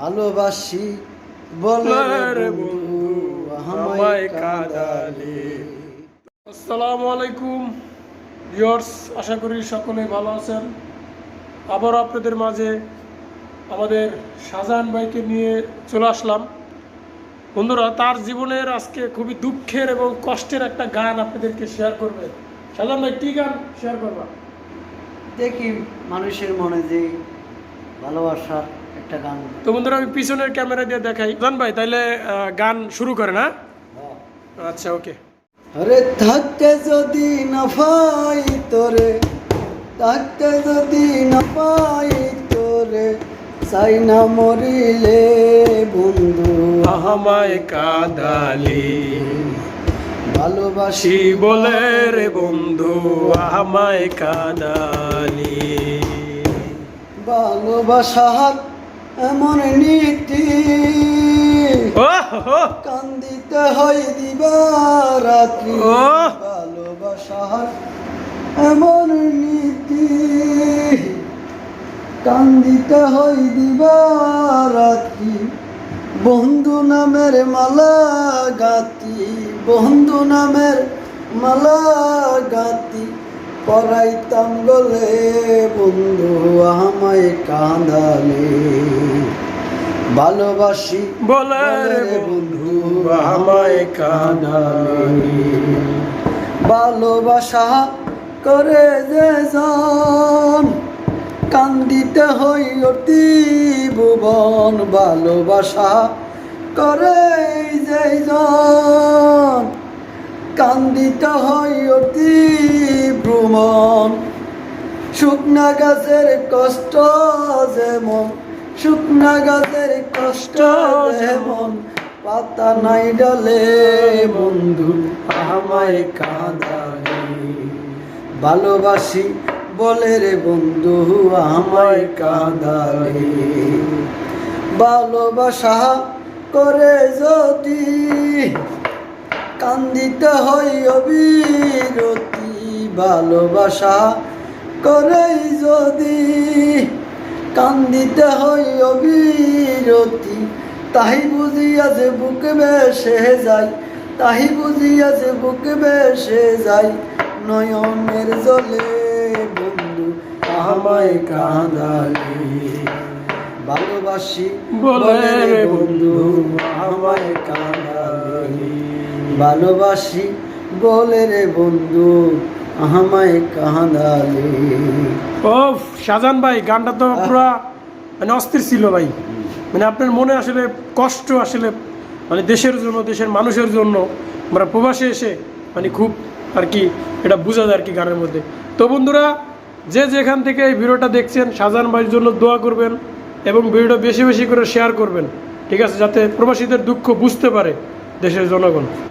ভালোবাসি বলে রে রে বন্ধু আমায় আমায় কাঁদালে। কাঁদালে। আসসালামু আলাইকুম ভিউয়ার্স আশা করি সকলে ভালো আছেন। আবার আপনাদের মাঝে আমাদের শাহজাহান ভাইকে নিয়ে চলে আসলাম। বন্ধুরা তার জীবনের আজকে খুবই দুঃখের এবং কষ্টের একটা গান আপনাদেরকে শেয়ার করবে। শাহজাহান ভাই কী গান শেয়ার করবা? দেখি মানুষের মনে যে ভালোবাসার একটা গান। তো বন্ধুরা আমি পিছনের ক্যামেরা দিয়ে দেখাই। জান ভাই তাহলে গান শুরু করে না? আচ্ছা ওকে। আরে থাকতে যদি না পাই তোরে থাকতে যদি না পাই তোরে চাই না মরিলে বন্ধু। আমায় কাদালি। ভালোবাসি বলে রে বন্ধু আমায় কাদালি। ভালোবাসার এমন নীতি কান্দিতে হয় দিবা রাত্রি। ভালোবাসার এমন নীতি কান্দিতে হয় দিবা রাত্রি বন্ধু নামের মালা গাতি বন্ধু নামের মালা গাতি পরাইতাম গলে বন্ধু আমায় কাঁদালে। ভালোবাসি। বলে বন্ধু আমায় কাদালি। ভালোবাসা করে যে জন কান্দিতে হই অতি ভুবন ভালোবাসা করে যে জন কান্দিতে হই অতি ভ্রমণ শুকনা গাছের কষ্ট যেমন শুকনা গাছের কষ্ট যেমন পাতা নাই ডালে, বন্ধু আমায় কাঁদালে ভালোবাসি বলে রে বন্ধু আমায় কাঁদালে ভালোবাসা করে যদি কান্দিতে হই অবিরতি, ভালোবাসা করে যদি কান্দিতে হই অবিরতি। তাহি বুঝিয়া যে বুক বেসে যায় তাহি বুঝিয়া যে বুক বেসে যায়। নয়নের জলে বন্ধু আমায় কাঁদালে। ভালোবাসি বলে বন্ধু আমায় কাঁদালে। ভালোবাসি বলে রে বন্ধু আমায় কাঁদালে ও শাহজাহান ভাই গানটা তো পুরো মানে অস্থির ছিল ভাই। মানে আপনার মনে আসলে কষ্ট আসলে মানে দেশের জন্য দেশের মানুষের জন্য আমরা প্রবাসে এসে মানে খুব আর কি এটা বোঝা যায় আর কি গানের মধ্যে। তো বন্ধুরা যে যেখান থেকে এই ভিডিওটা দেখছেন শাহজাহান ভাইয়ের জন্য দোয়া করবেন এবং ভিডিওটা বেশি বেশি করে শেয়ার করবেন ঠিক আছে? যাতে প্রবাসীদের দুঃখ বুঝতে পারে দেশের জনগণ।